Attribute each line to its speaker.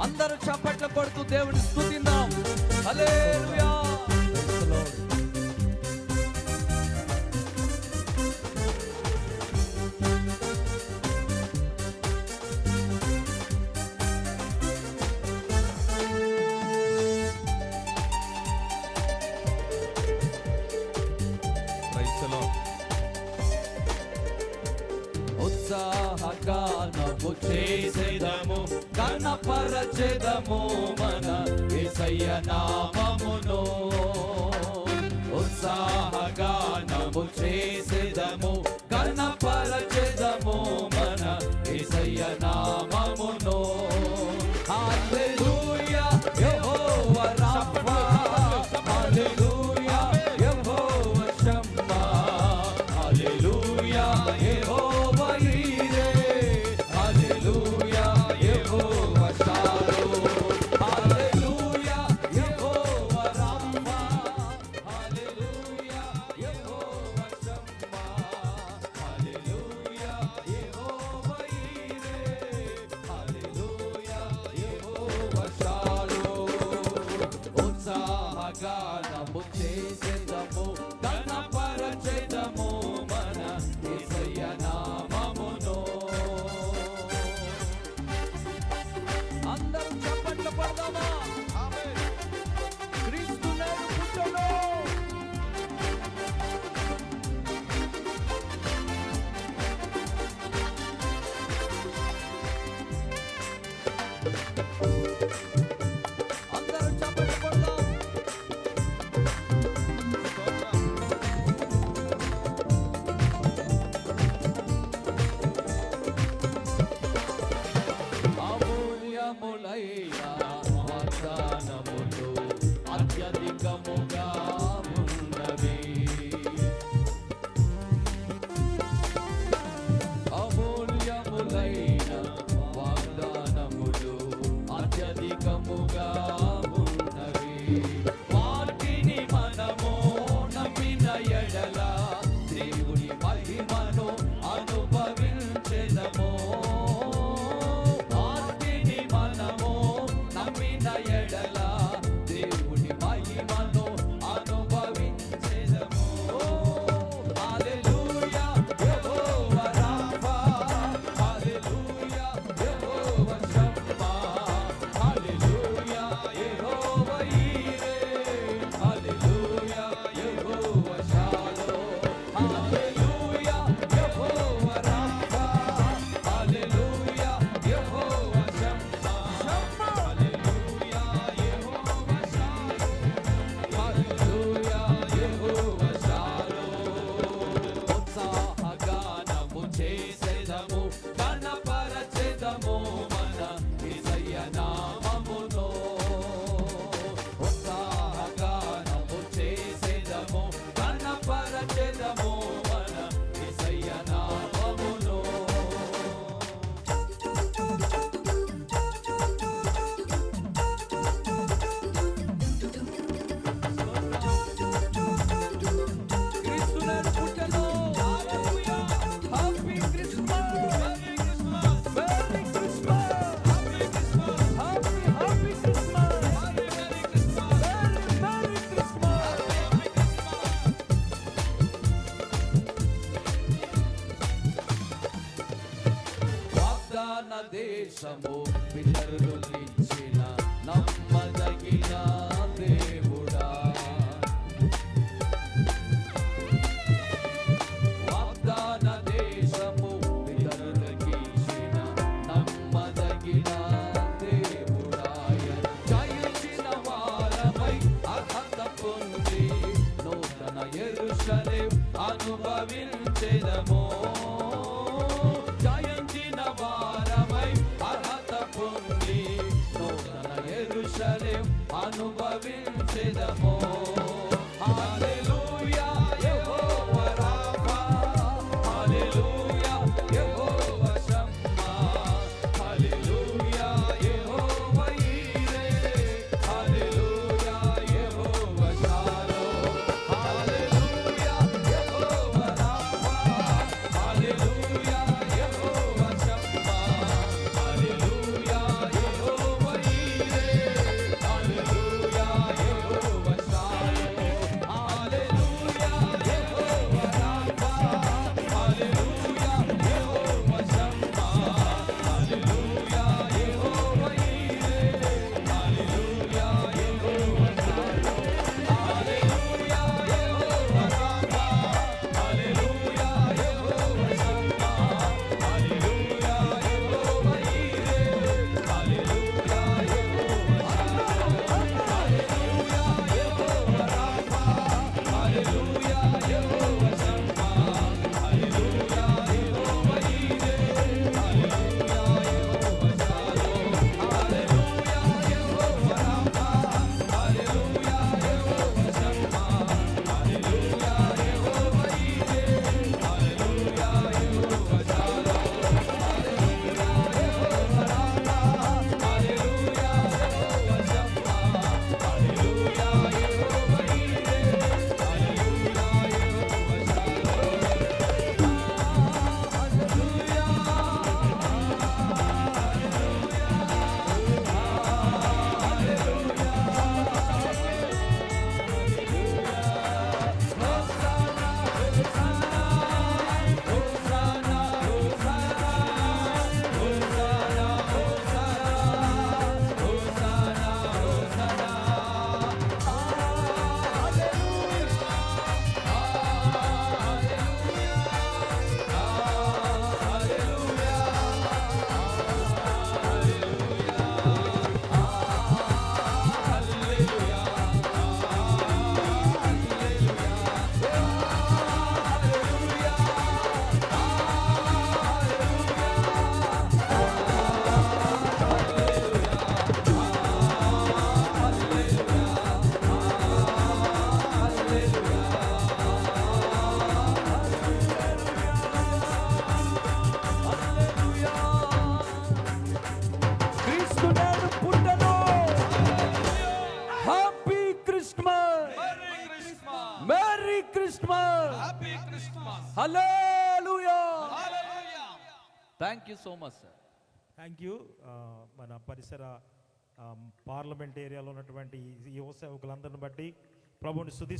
Speaker 1: అందరూ చప్పట్ల కొడుతూ దేవుని స్థుతిందాం. హల్లెలూయా. ఉత్సాహగా నవ్వు చేసేదము. ఘనపరచెదము మన విసయ నామమునో గానము చేసేదము ధనప ಎಡಲ దేశము పిల్లలు నిచ్చిన నమ్మదగిన అనుభవించెదమో. Christmas
Speaker 2: happy Christmas
Speaker 1: hallelujah thank you so much sir
Speaker 3: thank you ఆ, మన పరిసర ఆ, పార్లమెంట్ ఏరియాలో ఉన్నటువంటి ఈ యువ సేవకులందరిని బట్టి ప్రభుని స్థుతి